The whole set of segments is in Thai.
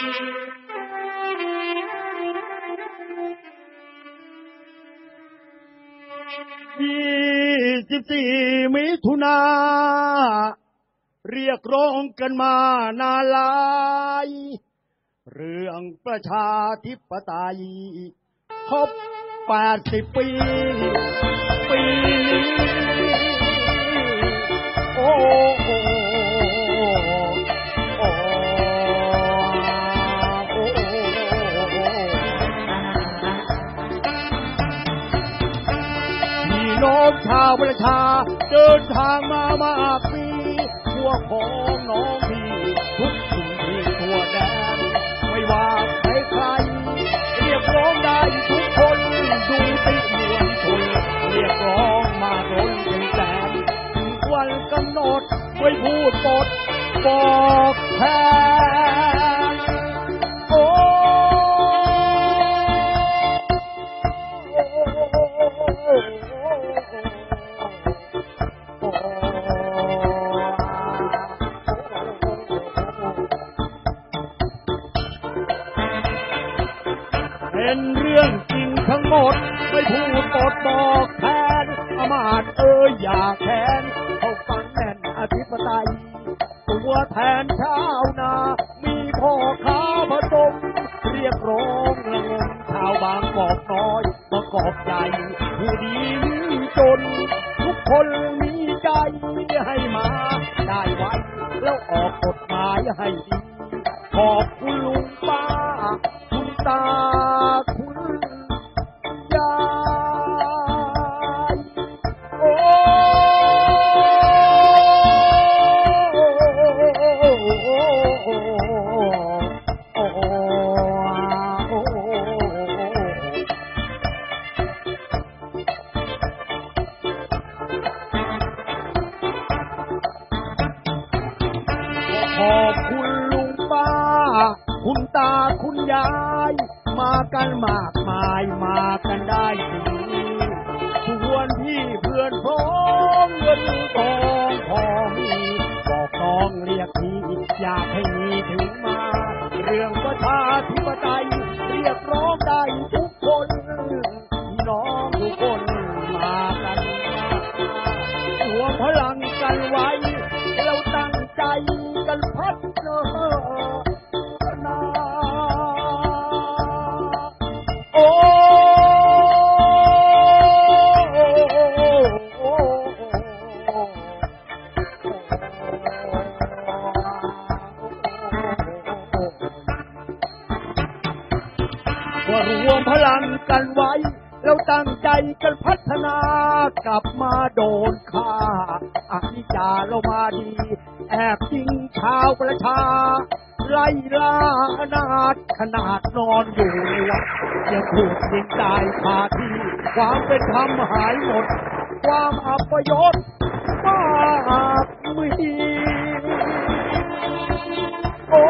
ยี่สิบสี่มิถุนาเรียกร้องกันมานานหลาย เรื่องประชาธิปไตยครบแปดสิบปี ปีนี้โอ้ เดินทางมามากมีพวกของน้องพี่ทุกสิ่งที่ทั่วแดนไม่ว่าใครใครเรียกร้องได้ทุกคนดูติมวลชนเรียกร้องมาล้นเป็นแสนถึงวันกำหนดไว้พูดบทบอกแทนา กันมากมายมา กันพัฒนากลับมาโดนฆ่าอธิจาเรามาดี แอบยิงชาวประชา ไล่ล่าอนาถขนาดนอนอยู่ยังถูกยิงตายคาที่ความเป็นธรรมหายหมด ความอัปยศมากมีโอ้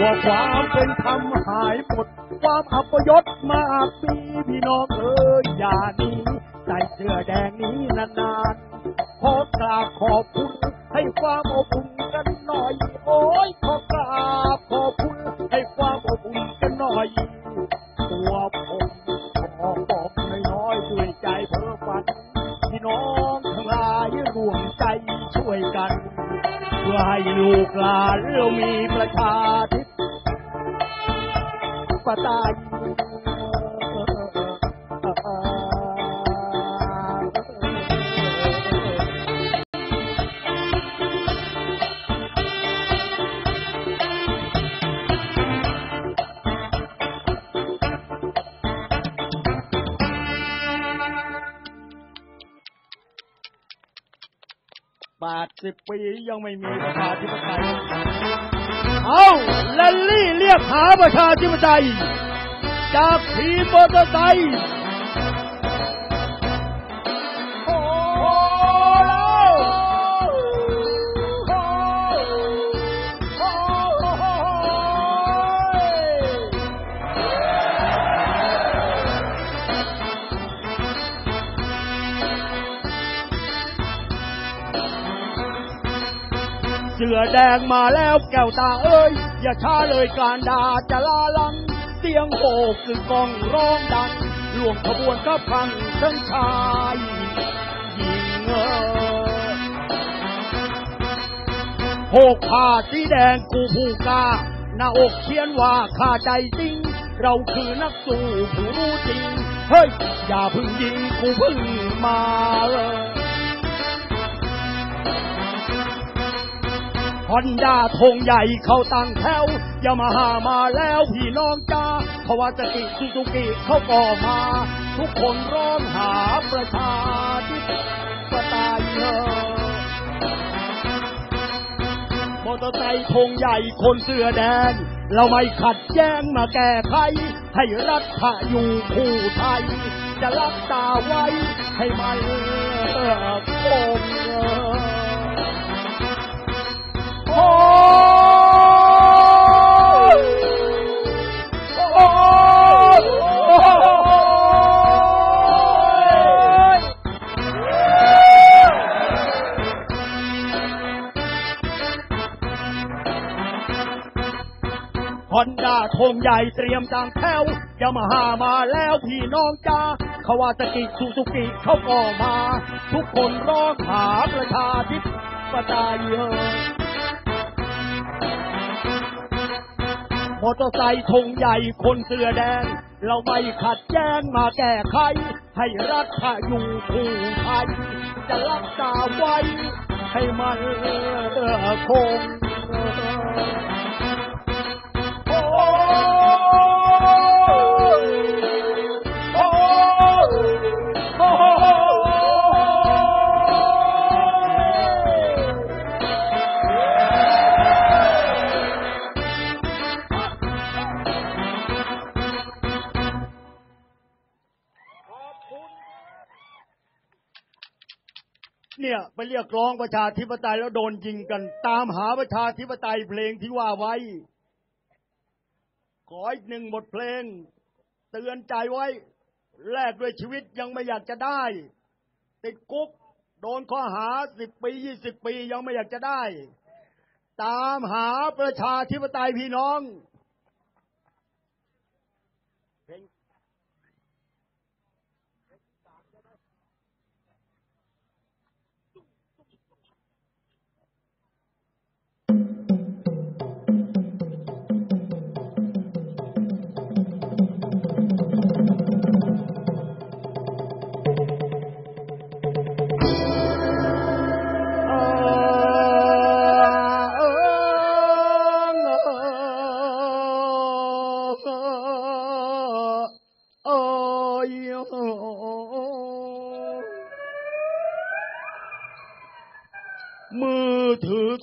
ว่าความเป็นธรรมหายหมด ความอัปยศมากปีพี่น้องเอ๋ยอย่านี้ใส่เสื้อแดงนี้นานๆขอกราบขอบคุณให้ความอบอุ่นกันหน่อย โอ้ยขอกราบขอบคุณให้ความอบอุ่นกันหน่อยตัวผมขอบอกน้อยๆด้วยใจเพ้อฝันพี่น้องทั้งหลายรวมใจช่วยกันเพื่อให้ลูกหลานเรามีประชาธิ ปไตยแปดสิบปียังไม่มีประชาธิปไตย ลลี่เรียกหาประชาธิปไตย จากทีมมอเตอไซค์เสือแดงมาแล้วแก้วตาเอ้ย อย่าช้าเลยการด่าจะลาลัง เสียงโหกคือกองร้องดังรวมขบวนก็พังทั้งชายหญิงเออโหกผ้าสีแดงกูผู้กาหน้าอกเขียนว่าข้าใจจริง เราคือนักสู้ผู้รู้จริง เฮ้ย อย่าพึ่งยิงกูพึ่งมาเออ ฮอนด้าธงใหญ่เขาตั้งแถวยามาฮ่ามาแล้วพี่น้องจ้าคาวาซากิซูซูกิเขาก็มา ทุกคนร้องหาประชาธิปไตยเออมอเตอร์ไซค์ธงใหญ่คนเสื้อแดง เราไม่ขัดแย้งมาแก้ไขให้รัฐอยู่คู่ไทย จะรักษาไว้ให้มันเออคง ฮอนด้าธงใหญ่เตรียมตังแถวยามาฮ่ามาแล้วพี่น้องจ้าคาวาซากิซูซูกิเขาก็มา ทุกคนร้องหาประชาธิปไตย มอเตอร์ไซค์ธงใหญ่คนเสื้อแดง เราไม่ขัดแย้งมาแก้ไข ให้รัฐอยู่คู่ไทย จะรักษาไว้ ให้มันคง เนี่ยไปเรียกร้องประชาธิปไตยแล้วโดนยิงกัน ตามหาประชาธิปไตยเพลงที่ว่าไว้ ขออีกหนึ่งบทเพลง เตือนใจไว้แลกด้วยชีวิตยังไม่อยากจะได้ ติดคุก โดนข้อหาสิบปียี่สิบปียังไม่อยากจะได้ ตามหาประชาธิปไตยพี่น้อง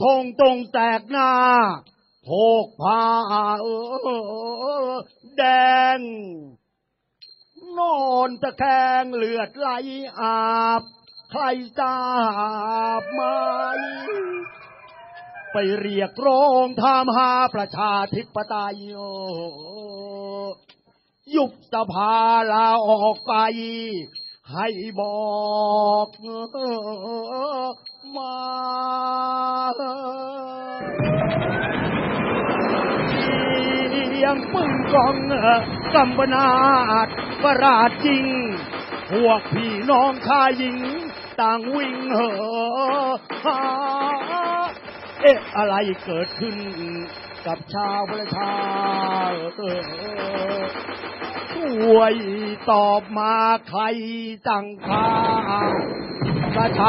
ธงตรงแตกหน้าโผกผ้าแดง นอนตะแคงเลือดไหลอาบ ใครทราบไหมไปเรียกร้องทามหาประชาธิปไตยยุบสภาลาออกไป ให้บอก มาเสียงปึ้งกองกัมปนาดประหลาดจริง พวกพี่น้องชายหญิง ต่างวิ่งเหอหาเอ๊ะอะไรเกิดขึ้นกับชาวประชาช่วยตอบมาใครตั้งค่า ประช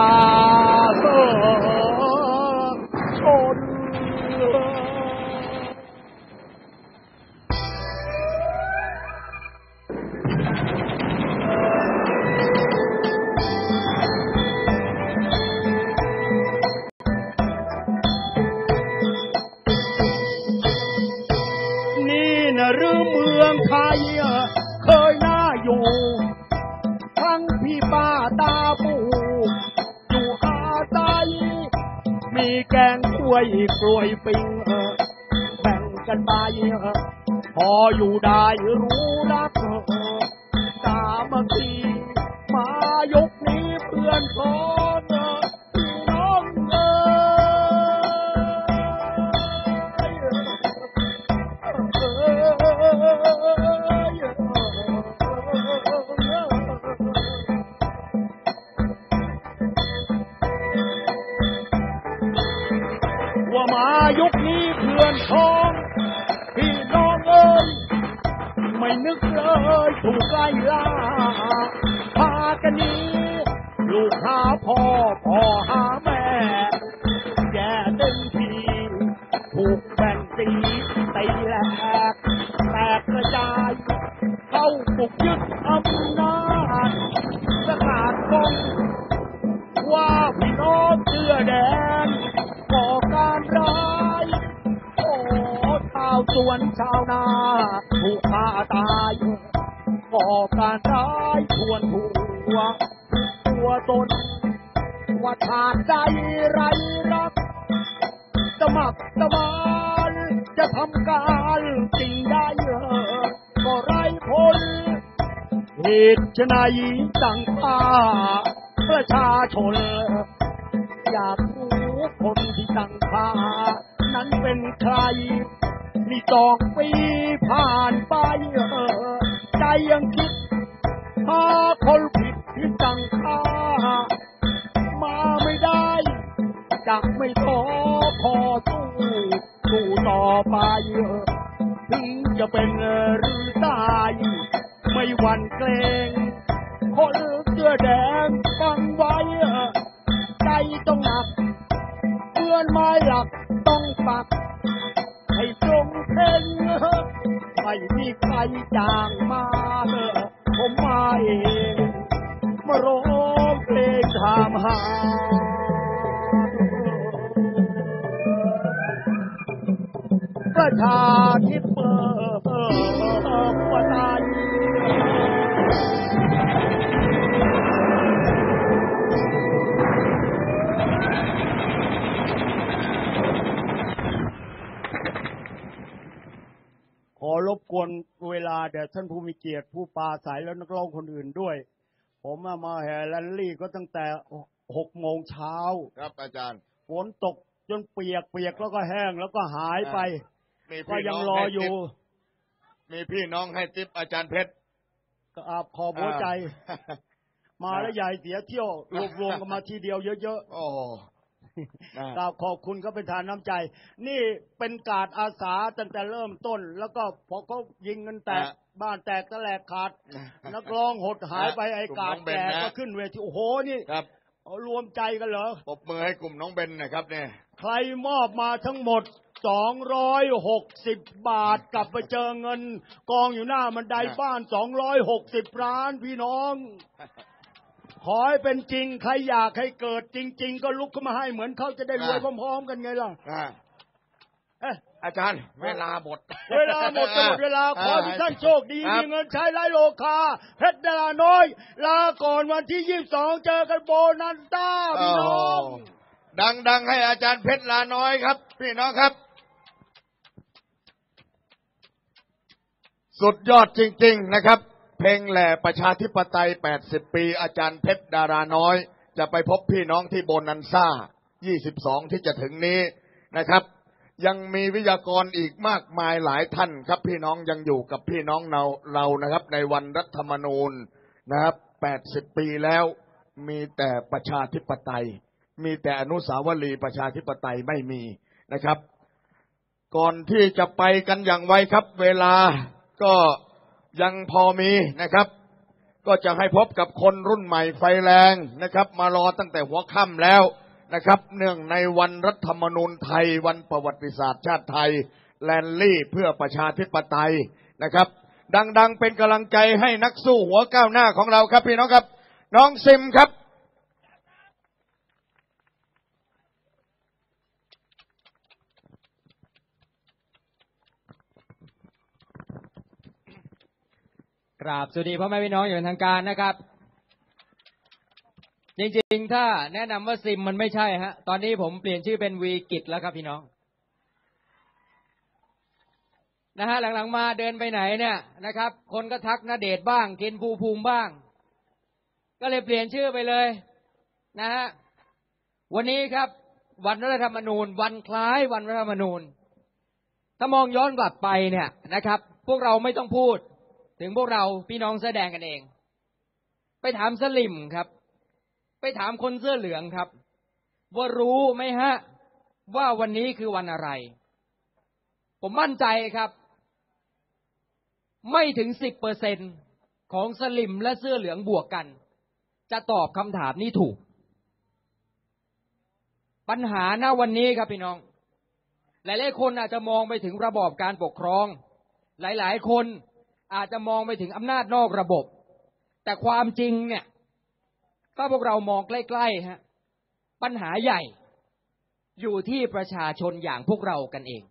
ออยู่ได้รู้รักสามัคคีมายกนี้เพื่อนพร้องเออ ไม่นึกเลยถูกไล่ล่าพากันหนี้ลูกหาพ่อพ่อหาแม่แย่เต็มทีถูกแบ่งสีตีแหลกแตกกระจาย เข้าบุกยึดอำนาจประกาศกองว่าพี่น้องเสื้อแดง วสวนชาวนาถูกฆ่าตายก่อการร้ายชวนหัวตัวตนว่าทานใจไรรักสมัครสมานจะทำการจริงได้เออก็ไรผลเหตุชนายสั่งฆ่าประชาชน อยากรู้คนที่สั่งฆ่านั้นเป็นใคร นี่สองปีผ่านไปเออใจยังคิดหาคนผิดที่สั่งฆ่ามาไม่ได้จะไม่ท้อขอสู้สู้ต่อไปถึงจะเป็นหรือตายไม่หวั่นเกรงคนเสื้อแดงฟังไว้ใจต้องหนักเพื่อนไม้หลักต้องปัก ไม่มีใครจ้างมาผมมาเองมาร้องเพลงถามหาประชาธิปไตย รบกวนเวลาแด่ท่านผู้มีเกียรติผู้ปราศัยและนักร้องคนอื่นด้วย ผมมามาแห่แลนลี่ก็ตั้งแต่หกโมงเช้าครับอาจารย์ฝนตกจนเปียกเปียกแล้วก็แห้งแล้วก็หายไปมีก็พี่ยัน้งองรอให้อยู่ติ๊บมีพี่น้องให้ติปอาจารย์เพชรก็อาบขอบหัวใจอ่ามาแล้วใหญ่เสียเที่ยวรวบรวมกันมาทีเดียวเยอะโอ้นะๆ กราบขอบคุณก็เป็นทานน้ำใจ นี่เป็นการอาสาตั้งแต่เริ่มต้น แล้วก็พอเขายิงกันแตกบ้านแตกตะแหลกขาด นักร้องหดหายไปไอ้กาดแก่ก็ขึ้นเวทีโอ้โหนี่ครับเอารวมใจกันเหรอปรบมือให้กลุ่มน้องเบนนะครับเนี่ยใครมอบมาทั้งหมด260บาทกลับไปเจอเงิน กองอยู่หน้ามันไดบ้าน260ล้านพี่น้อง ขอให้เป็นจริง ใครอยากให้เกิดจริง ๆ ก็ลุกขึ้นมาให้เหมือนเขาจะได้รวยพร้อมๆกันไงล่ะอ่าเอ๊ะ อาจารย์ เวลาหมด เวลาหมดจะหมดเวลาขอให้ทุกท่านโชคดีครับ มีเงินใช้ไร้โลคาเพชรดาราน้อย ลาก่อนวันที่22เจอกันโบนันต้าพี่น้อง ดังดัง ๆ ให้อาจารย์เพชรลาน้อยครับ พี่น้องครับ สุดยอดจริง ๆ นะครับเพ ลงแหล่ประชาธิปไตย 80 ปี อาจารย์เพชรดาราน้อย จะไปพบพี่น้องที่โบนันซ่า 22 ที่จะถึงนี้นะครับ ยังมีวิทยากรอีกมากมายหลายท่านครับ พี่น้องยังอยู่กับพี่น้องเราเรานะครับ ในวันรัฐธรรมนูญนะครับ 80 ปีแล้วมีแต่ประชาธิปไตย มีแต่อนุสาวรีย์ประชาธิปไตยไม่มีนะครับ ก่อนที่จะไปกันอย่างไวครับ เวลาก็ ยังพอมีนะครับ ก็จะให้พบกับคนรุ่นใหม่ไฟแรงนะครับ มารอตั้งแต่หัวค่ำแล้วนะครับ เนื่องในวันรัฐธรรมนูญไทยวันประวัติศาสตร์ชาติไทย แลนลี่เพื่อประชาธิปไตยนะครับ ดัง ๆ เป็นกำลังใจให้นักสู้หัวก้าวหน้าของเราครับพี่น้องครับ น้องซิมครับ กราบสวัสดีพ่อแม่พี่น้องอย่างเป็นทางการนะครับ จริงๆ ถ้าแนะนำว่าซิมมันไม่ใช่ฮะ ตอนนี้ผมเปลี่ยนชื่อเป็นวีกิจแล้วครับพี่น้องนะฮะหลังๆมาเดินไปไหนเนี่ยนะครับ คนก็ทักนาเดชบ้าง เคนภูภูมิบ้าง ก็เลยเปลี่ยนชื่อไปเลย นะฮะวันนี้ครับวันรัฐธรรมนูญ วันคล้ายวันรัฐธรรมนูญ ถ้ามองย้อนกลับไปเนี่ยนะครับ พวกเราไม่ต้องพูด ถึงพวกเราพี่น้องแสดงกันเอง ไปถามสลิมครับ ไปถามคนเสื้อเหลืองครับ ว่ารู้ไหมฮะ ว่าวันนี้คือวันอะไร ผมมั่นใจครับ ไม่ถึงสิบเปอร์เซ็นของสลิมและเสื้อเหลืองบวกกัน จะตอบคำถามนี้ถูก ปัญหาณวันนี้ครับพี่น้อง หลายๆคนอาจจะมองไปถึงระบอบการปกครอง หลายๆคน อาจจะมองไปถึงอำนาจนอกระบบ แต่ความจริงเนี่ย ถ้าพวกเรามองใกล้ๆฮะปัญหาใหญ่อยู่ที่ประชาชนอย่างพวกเรากันเอง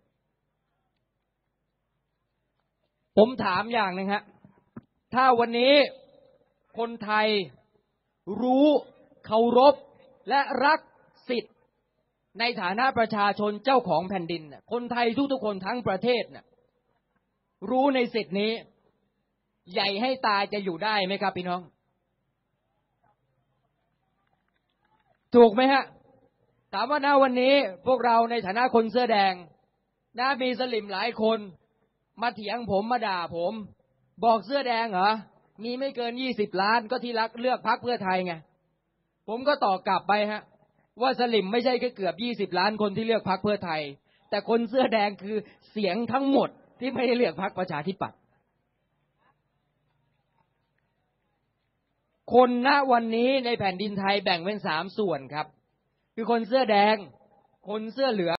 ผมถามอย่างหนึ่งฮะถ้าวันนี้คนไทยรู้เคารพและรักสิทธิ์ ในฐานะประชาชนเจ้าของแผ่นดิน คนไทยทุกๆคนทั้งประเทศน่ะรู้ในสิทธินี้ ใหญ่ให้ตายจะอยู่ได้ไหมครับพี่น้อง ถูกไหมฮะ ถามว่าณวันนี้พวกเราในฐานะคนเสื้อแดงนะมีสลิมหลายคน มาเถียงผมมาด่าผม บอกเสื้อแดงเหรอ มีไม่เกินยี่สิบล้านก็ที่รักเลือกพักเพื่อไทยไง ผมก็ตอบกลับไปฮะ ว่าสลิมไม่ใช่แค่เกือบยี่สิบล้านคนที่เลือกพักเพื่อไทย แต่คนเสื้อแดงคือเสียงทั้งหมดที่ไม่ได้เลือกพักประชาธิปัตย์ คนณวันนี้ในแผ่นดินไทยแบ่งเป็นสามส่วนครับ คือคนเสื้อแดง คนเสื้อเหลือง